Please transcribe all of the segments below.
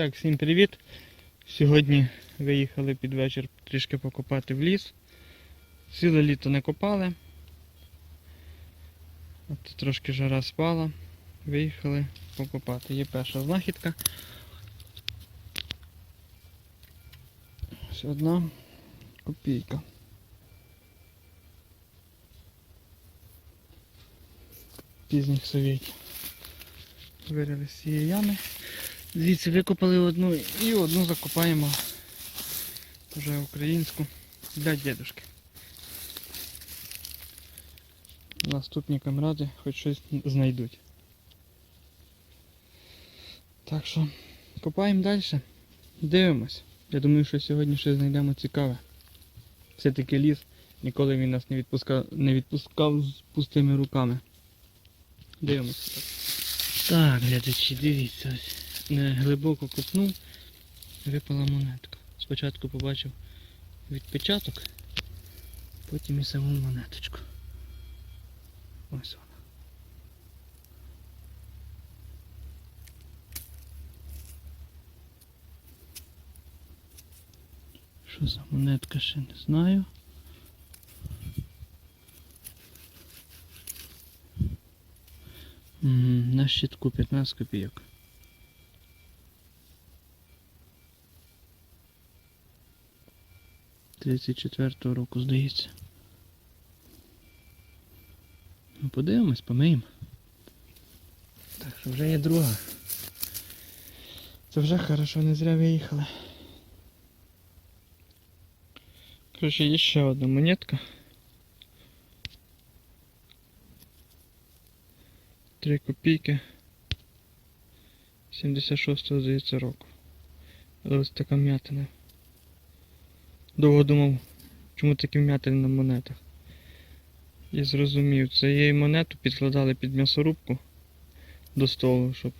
Так, всім привіт. Сьогодні виїхали під вечір трішки покопати в ліс. Ціле літо не копали. От трошки жара спала. Виїхали покопати. Є перша знахідка. Ось одна копійка. Пізніх совєтів. Вирили з цієї ями. Звідси викопали одну і одну закопаємо вже українську для дідушки. Наступні камради хоч щось знайдуть. Так що копаємо далі. Дивимось. Я думаю, що сьогодні щось знайдемо цікаве. Все-таки ліс, ніколи він нас не відпускав, не відпускав з пустими руками. Дивимося. Так, глядачі, дивіться ось глибоко копнув, випала монетка. Спочатку побачив відпечаток, потім і саму монеточку. Ось вона. Що за монетка ще не знаю. На щитку 15 копійок. Тридцять четвертого року, здається. Ну, подивимось, помиємо. Так вже є друга. Це вже хорошо, не зря виїхали. Короче, є ще одна монетка. Три копійки. 76-го, здається, року. Ось така м'ятина. Довго думав, чому такі вмятини на монетах. І зрозумів, це її монету підкладали під м'ясорубку до столу, щоб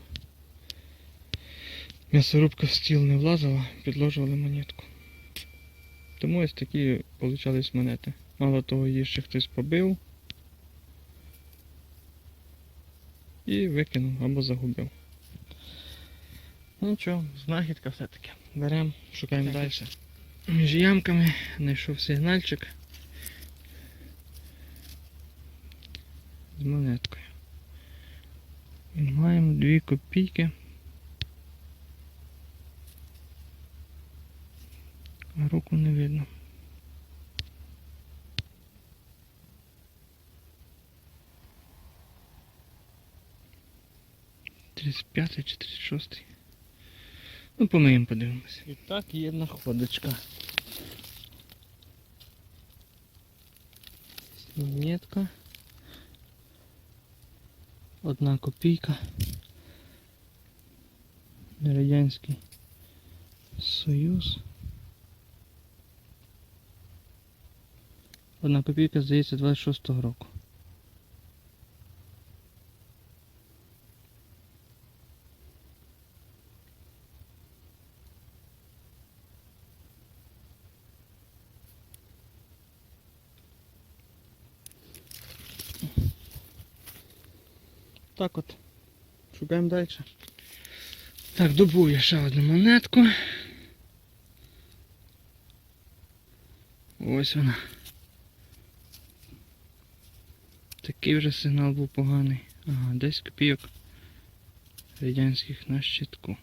м'ясорубка в стіл не влазила, підложували монетку. Тому ось такі получались монети. Мало того, її ще хтось побив і викинув або загубив. Ну нічого, знахідка все-таки. Беремо, шукаємо далі. Між ямками знайшов сигнальчик з монеткою. Маємо дві копійки. Руку не видно. Тридцять п'ятий чи тридцять шостий. Ну, помиємо подивимося. І так є находочка. Монетка. Одна копійка. Радянський Союз. Одна копійка, здається, 26-го року. Так от. Шукаємо далі. Так, добув я ще одну монетку. Ось вона. Такий вже сигнал був поганий. Ага, 10 копійок радянських на щитку.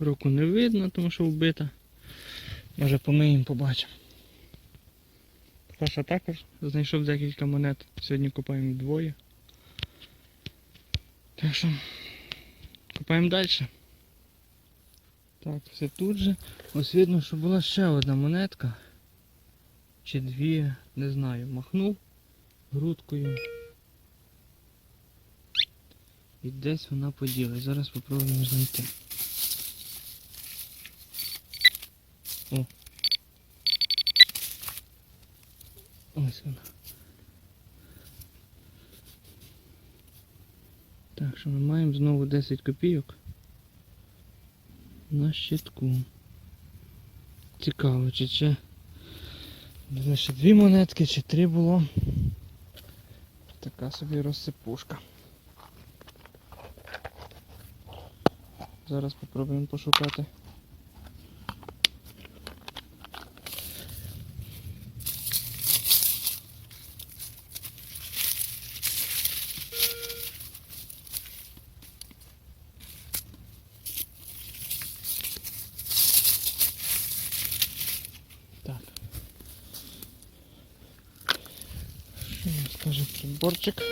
Руку не видно, тому що вбита. Може помиємо, побачимо. Паша також знайшов декілька монет. Сьогодні купаємо двоє. Так що копаємо далі. Так, все тут же. Ось видно, що була ще одна монетка. Чи дві, не знаю. Махнув грудкою. І десь вона поділась. Зараз спробуємо знайти. О. Ось вона. Так що ми маємо знову 10 копійок на щитку. Цікаво, чи це Лише дві монетки чи три було. Така собі розсипушка. Зараз попробуємо пошукати. Так. Скаже приборчик?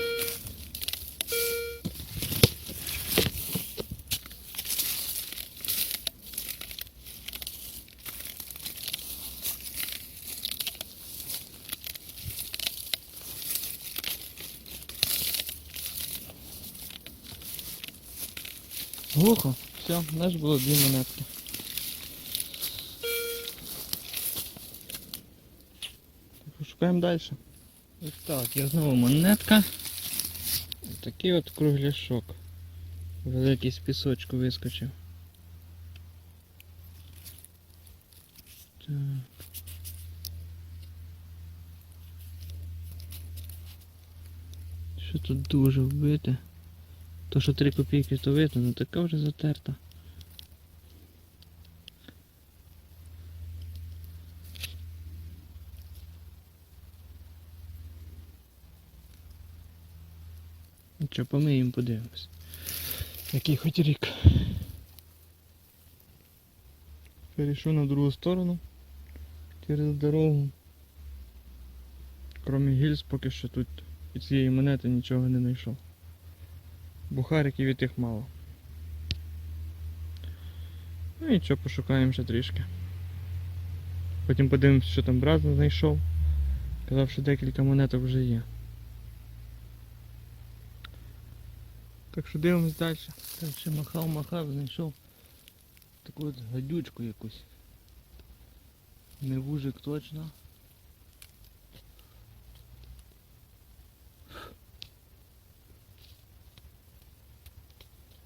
Глухо. Все, наш було дві монетки. Шукаємо далі. Ось так, є знову монетка. Ось Такий от кругляшок. Великий з пісочку вискочив. Так. Що тут дуже вбите? То, що 3 копійки, то видно, ну така вже затерта. Що, помиємо, подивимось. Який хоч рік. Перейшов на другу сторону. Через дорогу. Кроме гільз, поки що тут від цієї монети нічого не знайшов. Бухариків і тих мало. Ну і що, пошукаємо ще трішки. Потім подивимося, що там брат знайшов. Казав, що декілька монеток вже є. Так що дивимось далі. Так, ще махав, махав, знайшов таку от гадючку якусь. Не вужик точно.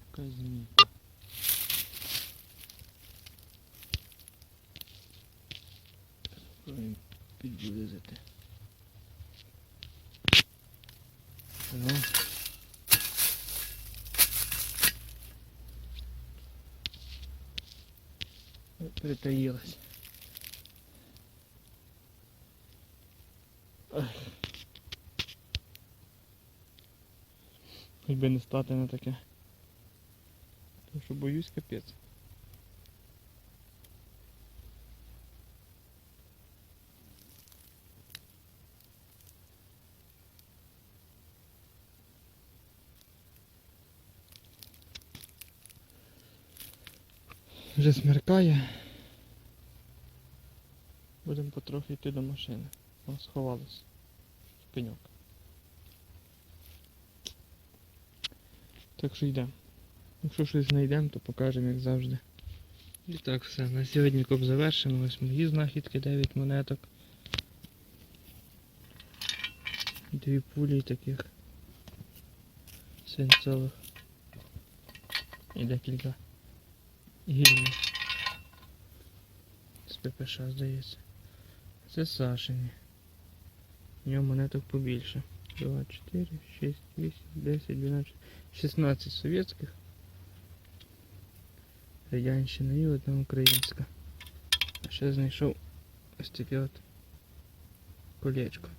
Якась змійка. Спробуємо підблизити. Ну. Ой, Хоть би не стати на таке. Тому що боюсь капець. Вже смеркає. Будемо потрохи йти до машини. Вона сховалась. В пеньок. Так що йдемо. Якщо щось знайдемо, то покажемо, як завжди. І так все. На сьогодні коп завершено. Ось мої знахідки, 9 монеток. Дві пулі таких свинцових. І декілька гільних. З ППШ, здається. Це Сашині. У нього монеток побільше. 2, 4, 6, 8, 10, 12, 16 совєтських. Радянщина і одна українська. А ще знайшов ось таке от колечко.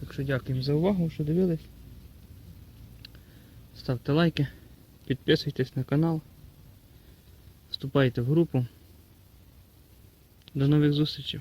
Так що дякуємо за увагу, що дивились. Ставте лайки, підписуйтесь на канал, вступайте в групу. До нових зустрічей!